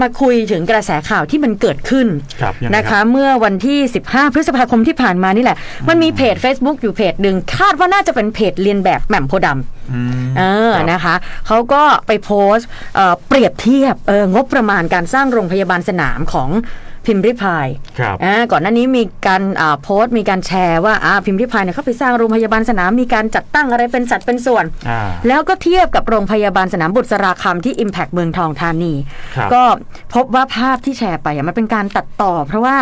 มาคุยถึงกระแสข่าวที่มันเกิดขึ้นครับยังไงนะคะรับเมื่อวันที่ 15 พฤษภาคมที่ผ่านมานี่แหละ มันมีเพจ Facebook อยู่เพจหนึ่งคาดว่าน่าจะเป็นเพจเรียนแบบแหม่มโพธิ์ดำ อืม เออครับนะคะ เขาก็ไปโพสต์เอ่อเปรียบเทียบเอองบประมาณการสร้างโรงพยาบาลสนามของ พิมพ์ริพายครับอ่าก่อนหน้านี้มีการอ่าโพสต์มีการแชร์ว่าอ่าพิมพ์ริพายเนี่ยเขาไปสร้างโรงพยาบาลสนามมีการจัดตั้งอะไรเป็นสัดเป็นส่วนอ่าแล้วก็เทียบกับโรงพยาบาลสนามบุษราคำที่ Impact เมืองทองธานีครับก็พบว่าภาพที่แชร์ไปอะมันเป็นการตัดต่อ เพราะว่า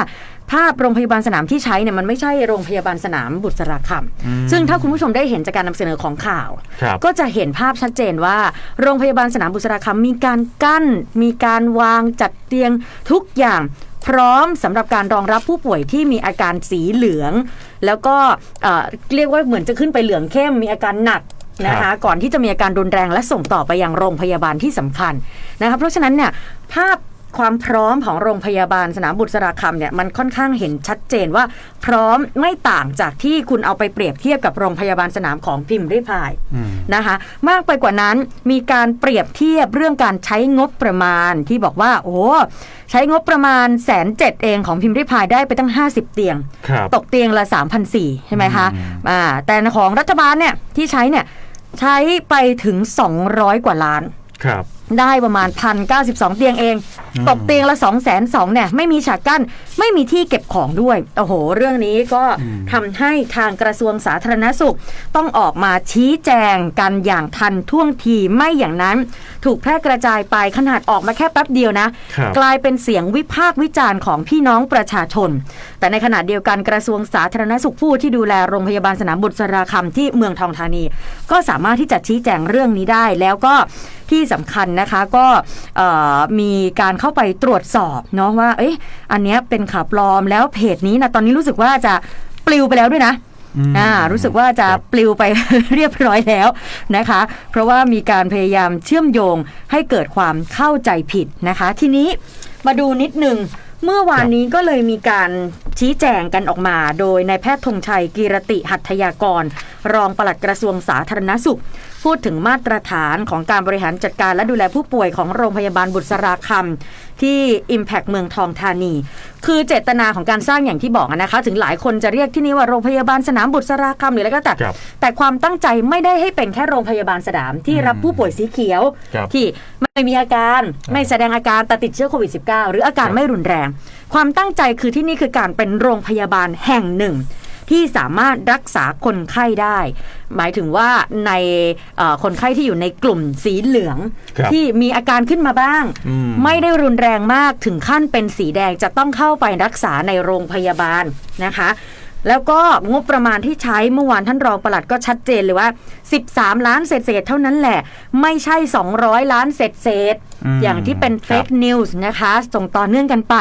ภาพโรงพยาบาลสนามที่ใช้เนี่ยมันไม่ใช่โรงพยาบาลสนามบุษราคำซึ่งถ้าคุณผู้ชมได้เห็นจากการนำเสนอของข่าวครับก็จะเห็นภาพชัดเจนว่า โรงพยาบาลสนามบุษราคำมีการกั้น มีการวางจัดเตียงทุกอย่าง พร้อมสำหรับการรองรับผู้ป่วยที่มีอาการสีเหลือง แล้วก็เอ่อเรียกว่าเหมือนจะขึ้นไปเหลืองเข้มมีอาการหนักนะครัคะบก่อนที่จะมีอาการรุนแรงและส่งต่อไปยังโรงพยาบาลที่สำคัญนะคะเพราะฉะนั้นเนี่ยภาพ ความพร้อมของโรงพยาบาลสนามบุษราคำเนี่ยมันค่อนข้างเห็นชัดเจนว่า พร้อมไม่ต่างจากที่คุณเอาไปเปรียบเทียบกับโรงพยาบาลสนามของพิมพ์ริพายอืมนะคะ มากไปกว่านั้นมีการเปรียบเทียบเรื่องการใช้งบประมาณที่บอกว่า โอ้ใช้งบประมาณแสนเจ็ดเองของพิมพ์ริพายได้ไปตั้ง 50 เตียงครับตกเตียงละ 3,400ใช่ไหมคะอืมอ่าแต่ของรัฐบาลเนี่ยที่ใช้เนี่ยใช้ไปถึง 200 กว่าล้านครับ ได้ประมาณ1,092เตียงเองอืมตกเตียงละ2 2 0 0 0เนี่ยไม่มีฉากกั้น ไม่มีที่เก็บของด้วย โอ้โห เรื่องนี้ก็ทำให้ทางกระทรวงสาธารณสุข ต้องออกมาชี้แจงกันอย่างทันท่วงทีไม่อย่างนั้น ถูกแพร่กระจายไปขนาดออกมาแค่แป๊บเดียวนะครับกลายเป็นเสียงวิพากษ์วิจารณ์ของพี่น้องประชาชน แต่ในขณะเดียวกันกระทรวงสาธารณสุขผู้ที่ดูแลโรงพยาบาลสนามบุษราคำที่เมืองทองธานี ก็สามารถที่จะชี้แจงเรื่องนี้ได้แล้วก็ ที่สำคัญนะคะก็เอ่อมีการเข้าไปตรวจสอบเนาะว่าเอ๊ะอันเนี้ยเป็นข่าวปลอมแล้วเพจนี้นะตอนนี้รู้สึกว่าจะปลิวไปแล้วด้วยนะอืมอ่ารู้สึกว่าจะครับปลิวไปเรียบร้อยแล้วนะคะ เพราะว่ามีการพยายามเชื่อมโยงให้เกิดความเข้าใจผิดนะคะ ทีนี้มาดูนิดหนึ่งเมื่อวานนี้ก็เลยมีการชี้แจงกันออกมา โดยนายแพทย์ธงชัยกีรติหัตถยากร รองปลัดกระทรวงสาธารณสุขพูดถึงมาตรฐานของการบริหารจัดการและดูแลผู้ป่วยของโรงพยาบาลบุษราคำที่ Impact เมืองทองธานี คือเจตนาของการสร้างอย่างที่บอกอะนะคะ ถึงหลายคนจะเรียกที่นี่ว่าโรงพยาบาลสนามบุษราคำหรืออะไรก็แต่ครับแต่ความตั้งใจไม่ได้ให้เป็นแค่โรงพยาบาลสนามที่รับผู้ป่วยสีเขียวครับที่ไม่มีอาการไม่แสดงอาการแต่ติดเชื้อโควิด -19 หรืออาการครับไม่รุนแรง ความตั้งใจคือที่นี่คือการเป็นโรงพยาบาลแห่งหนึ่ง ที่สามารถรักษาคนไข้ได้ หมายถึงว่าในเอ่อคนไข้ที่อยู่ในกลุ่มสีเหลืองครับที่มีอาการขึ้นมาบ้างอืมไม่ได้รุนแรงมากถึงขั้นเป็นสีแดงจะต้องเข้าไปรักษาในโรงพยาบาลนะคะ แล้วก็งบประมาณที่ใช้เมื่อวานท่านรองปลัดก็ชัดเจนเลยว่า 13 ล้านเศษเศษๆเท่านั้นแหละ ไม่ใช่ 200 ล้านเศษเศษๆอืมอย่างที่เป็นครับเฟกนิวส์นะคะ ส่งต่อเนื่องกันไป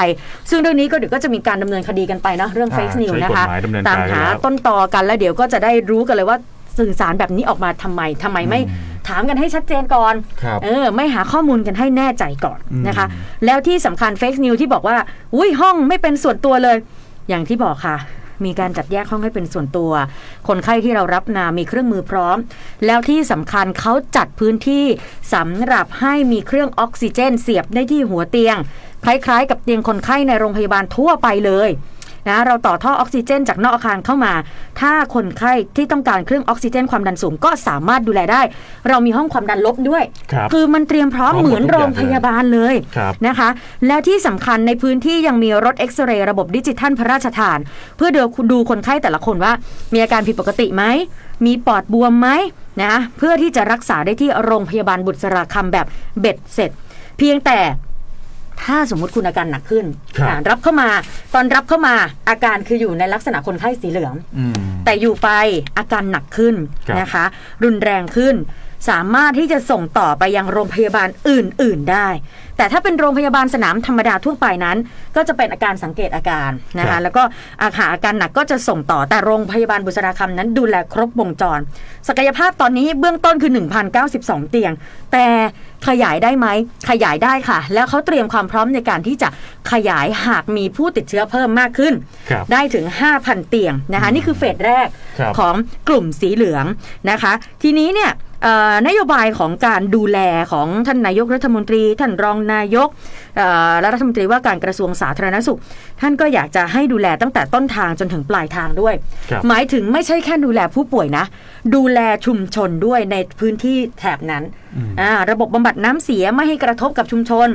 ซึ่งเรื่องนี้ก็เดี๋ยวก็จะมีการดำเนินคดีกันไปนะเรื่องอ่าเฟกนิวส์ใช้นะคะกฎหมายดำเนินตามการหาแล้วต้นตอกันแล้วเดี๋ยวก็จะได้รู้กันเลยว่าสื่อสารแบบนี้ออกมาทำไมทำไมไม่ถามกันให้ชัดเจนก่อนครับเออ ไม่หาข้อมูลกันให้แน่ใจก่อนอืมนะคะ แล้วที่สำคัญเฟกนิวที่บอกว่า อุ้ยห้องไม่เป็นส่วนตัวเลย อย่างที่บอกค่ะ มีการจัดแยกห้องให้เป็นส่วนตัว คนไข้ที่เรารับนามีเครื่องมือพร้อม แล้วที่สำคัญเขาจัดพื้นที่สำหรับให้มีเครื่องออกซิเจน เสียบได้ที่หัวเตียง คล้ายๆ กับเตียงคนไข้ในโรงพยาบาลทั่วไปเลย นะเราต่อท่อออกซิเจน จากนอกอาคารเข้ามา ถ้าคนไข้ที่ต้องการเครื่องออกซิเจนความดันสูงก็สามารถดูแลได้ เรามีห้องความดันลบด้วยครับคือมันเตรียมพร้อมพร้อมเหมือนหมดทุกโรอย่างงพยาบาลเลยครับนะคะ แล้วที่สำคัญในพื้นที่ยังมีรถเอ็กซเรย์ระบบดิจิทัลพระราชทาน เพื่อดูดูคนไข้แต่ละคนว่า มีอาการผิดปกติไหมมีปอดบวมไหมนะเพื่อที่จะรักษาได้ที่โรงพยาบาลบุษราคำแบบเบ็ดเสร็จ เพียงแต่ ถ้าสมมุติคุณอาการหนักขึ้นครับอ่ารับเข้ามา ตอนรับเข้ามาอาการคืออยู่ในลักษณะคนไข้สีเหลือง อืม แต่อยู่ไปอาการหนักขึ้นครับ นะคะ รุนแรงขึ้น สามารถที่จะส่งต่อไปยังโรงพยาบาลอื่น ๆได้ แต่ถ้าเป็นโรงพยาบาลสนามธรรมดาทั่วไปนั้น ก็จะเป็นอาการสังเกตอาการนะครัคะบ แล้วก็อาหารอาการหนักก็จะส่งต่อแต่โรงพยาบาลบุษราคำนั้นดูแลครบวงจร ศักยภาพตอนนี้เบื้องต้นคือ 1,092 เตียง แต่ขยายได้ไหมขยายได้ค่ะ แล้วเขาเตรียมความพร้อมในการที่จะขยายหากมีผู้ติดเชื้อเพิ่มมากขึ้น ครับ ได้ถึง 5,000 เตียงนะคะ นี่คือเฟสแรกครับ ของกลุ่มสีเหลืองนะคะ ทีนี้เนี่ยเอ่อ นโยบายของการดูแลของท่านนายกรัฐมนตรี ท่านรองนายกเอ่อและรัฐมนตรีว่าการกระทรวงสาธารณสุข ท่านก็อยากจะให้ดูแลตั้งแต่ต้นทางจนถึงปลายทางด้วยครับหมายถึงไม่ใช่แค่ดูแลผู้ป่วยนะ ดูแลชุมชนด้วยในพื้นที่แถบนั้นอ่า ระบบบำบัดน้ำเสียไม่ให้กระทบกับชุมชน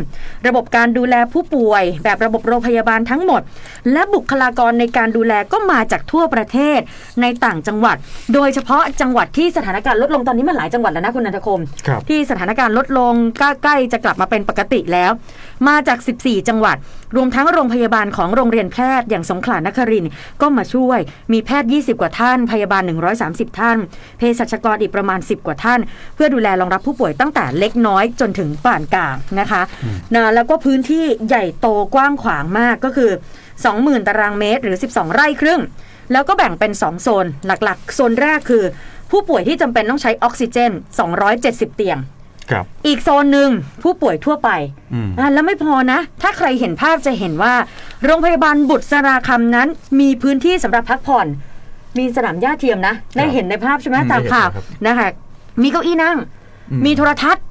ระบบการดูแลผู้ป่วย แบบระบบโรงพยาบาลทั้งหมด และบุคลากรในการดูแลก็มาจากทั่วประเทศในต่างจังหวัด โดยเฉพาะจังหวัดที่สถานการณ์ลดลงตอนนี้มันหลายจังหวัดแล้วนะคุณนันทคมครับที่สถานการณ์ลดลงใกล้ๆจะกลับมาเป็นปกติแล้ว มาจาก 14 จังหวัด รวมทั้งโรงพยาบาลของโรงเรียนแพทย์อย่างสงขลานครินทร์ก็มาช่วยมีแพทย์ 20 กว่าท่าน พยาบาล 130 ท่านเภสัชกรอีกประมาณ 10 กว่าท่าน เพื่อดูแลรองรับผู้ป่วยตั้งแต่เล็กน้อยจนถึงปานกลางนะคะนะแล้วก็พื้นที่ใหญ่โตกว้างขวางมากก็คือ 20,000 ตารางเมตรหรือ 12 ไร่ครึ่ง แล้วก็แบ่งเป็น 2 โซนหลักๆ โซนแรกคือ ผู้ป่วยที่จำเป็นต้องใช้ออกซิเจน 270 เตียงครับอีกโซนหนึ่งผู้ป่วยทั่วไปอืมอะแล้วไม่พอนะ ถ้าใครเห็นภาพจะเห็นว่า โรงพยาบาลบุตรสราคำนั้น มีพื้นที่สำหรับพักผ่อน มีสนามหญ้าเทียมนะ ได้เห็นในภาพใช่ไหมอืมตามข่าวได้เห็นครับนะคะ มีเก้าอี้นั่งอื มีโทรทัศน์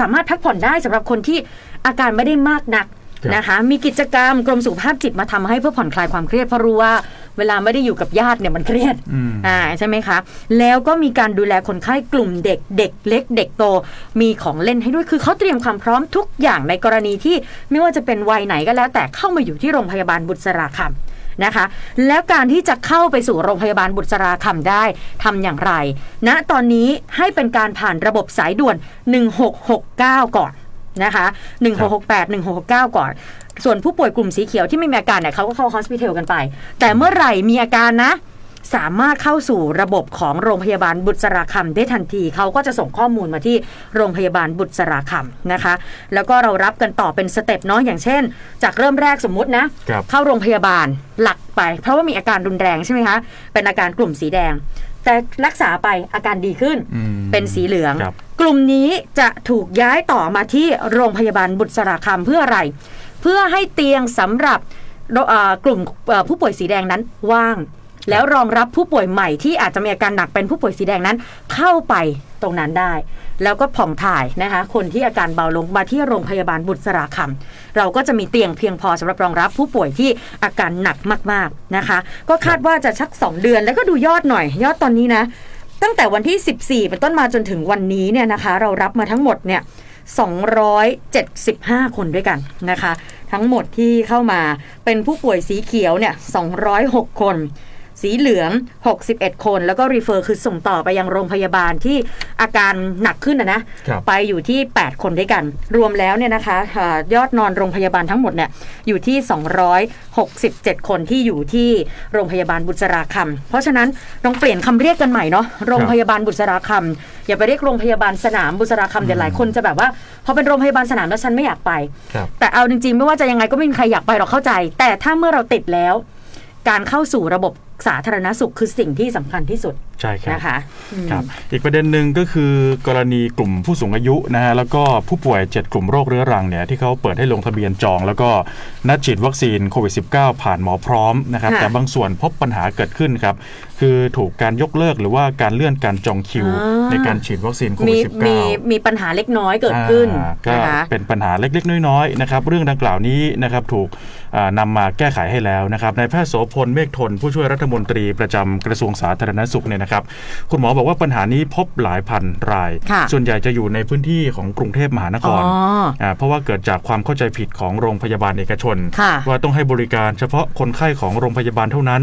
สามารถพักผ่อนได้สำหรับคนที่อาการไม่ได้มากนักนะคะ มีกิจกรรมกรมสุขภาพจิตมาทำให้เพื่อผ่อนคลายความเครียดเพราะรู้ว่า เวลาไม่ได้อยู่กับญาติเนี่ยมันเครียดอืมอ่าใช่ไหมคะ แล้วก็มีการดูแลคนไข้กลุ่มเด็กเด็กเล็ก เด็กโต มีของเล่นให้ด้วยคือเขาเตรียมความพร้อมทุกอย่างในกรณีที่ไม่ว่าจะเป็นวัยไหนก็แล้ว แต่เข้ามาอยู่ที่โรงพยาบาลบุษราคำนะคะ แล้วการที่จะเข้าไปสู่โรงพยาบาลบุษราคำได้ทำอย่างไรณนะตอนนี้ให้เป็นการผ่านระบบสายด่วน 1669 ก่อน นะคะ1668 1669 ก่อน ส่วนผู้ป่วยกลุ่มสีเขียวที่ไม่มีอาการเนี่ยเขาก็เข้าฮอสพิทอลกันไป แต่เมื่อไหร่มีอาการนะ สามารถเข้าสู่ระบบของโรงพยาบาลบุษราคำได้ทันทีเขาก็จะส่งข้อมูลมาที่โรงพยาบาลบุษราคำนะคะ แล้วก็เรารับกันต่อเป็นสเต็ปเนาะอย่างเช่น จากเริ่มแรกสมมุตินะครับเข้าโรงพยาบาลหลักไป เพราะว่ามีอาการรุนแรงใช่ไหมคะเป็นอาการกลุ่มสีแดง แต่รักษาไปอาการดีขึ้นอืมเป็นสีเหลืองครับกลุ่มนี้จะถูกย้ายต่อมาที่โรงพยาบาลบุษราคำเพื่ออะไร เพื่อให้เตียงสำหรับเอ่อกลุ่มเอ่อผู้ป่วยสีแดงนั้นว่าง แล้วรองรับผู้ป่วยใหม่ที่อาจจะมีอาการหนักเป็นผู้ป่วยสีแดงนั้น เข้าไปตรงนั้นได้ แล้วก็ผ่องถ่ายนะคะ คนที่อาการเบาลงมาที่โรงพยาบาลบุษราคำเราก็จะมีเตียงเพียงพอสำหรับรองรับผู้ป่วยที่อาการหนักมากๆนะคะ ก็คาดว่าจะชัก 2 เดือนแล้วก็ดูยอดหน่อย ยอดตอนนี้นะ ตั้งแต่วันที่ 14 เป็นต้นมาจนถึงวันนี้เนี่ยนะคะ เรารับมาทั้งหมดเนี่ย275 คนด้วยกันนะคะ ทั้งหมดที่เข้ามาเป็นผู้ป่วยสีเขียวเนี่ย206 คน สีเหลือง 61 คน แล้วก็รีเฟอร์คือส่งต่อไปยังโรงพยาบาลที่อาการหนักขึ้นนะนะครับไปอยู่ที่ 8 คนด้วยกัน รวมแล้วเนี่ยนะคะอายอดนอนโรงพยาบาลทั้งหมดเนี่ยอยู่ที่ 267 คนที่อยู่ที่โรงพยาบาลบุษราคำเพราะฉะนั้นลองเปลี่ยนคำเรียกกันใหม่เนาะโรงพยาบาลบุษราคำอย่าไปเรียกโรงพยาบาลสนามบุษราคำเดี๋ยวหลายคนจะแบบว่าพอเป็นโรงพยาบาลสนามแล้วฉันไม่อยากไปครับแต่เอาจริงๆ ไม่ว่าจะยังไงก็ไม่มีใครอยากไปหรอกเข้าใจ แต่ถ้าเมื่อเราติดแล้ว การเข้าสู่ระบบ สาธารณสุขคือสิ่งที่สำคัญที่สุด ใช่ครับนะคะอืมครับอีกประเด็นหนึ่งก็คือกรณีกลุ่มผู้สูงอายุนะฮะแล้วก็ผู้ป่วย 7 กลุ่มโรคเรื้อรังเนี่ยที่เขาเปิดให้ลงทะเบียนจอง แล้วก็นัดฉีดวัคซีนโควิด -19 ผ่านหมอพร้อมนะครับค่ะแต่บางส่วนพบปัญหาเกิดขึ้นครับคือถูกการยกเลิกหรือว่าการเลื่อนการจองคิวอ่าในการฉีดวัคซีนโคมีวิดมี -19 มีปัญหาเล็กน้อยเกิดขึ้นอ่าก็นะคะเป็นปัญหาเล็กๆ น้อยๆนะครับเรื่องดังกล่าวนี้นะครับถูกอ่านำมาแก้ไขให้แล้วนะครับนายแพทย์โสพลเมฆทนผู้ช่วยรัฐมนตรีประจำกระทรวงสาธารณสุขเนี่ยนะครับคุณหมอบอกว่าปัญหานี้พบหลายพันรายค่ะส่วนใหญ่จะอยู่ในพื้นที่ของกรุงเทพมหานคอ๋อรอ่าเพราะว่าเกิดจากความเข้าใจผิดของโรงพยาบาลเอกชนค่ะว่าต้องให้บริการเฉพาะคนไข้ของโรงพยาบาลเท่านั้น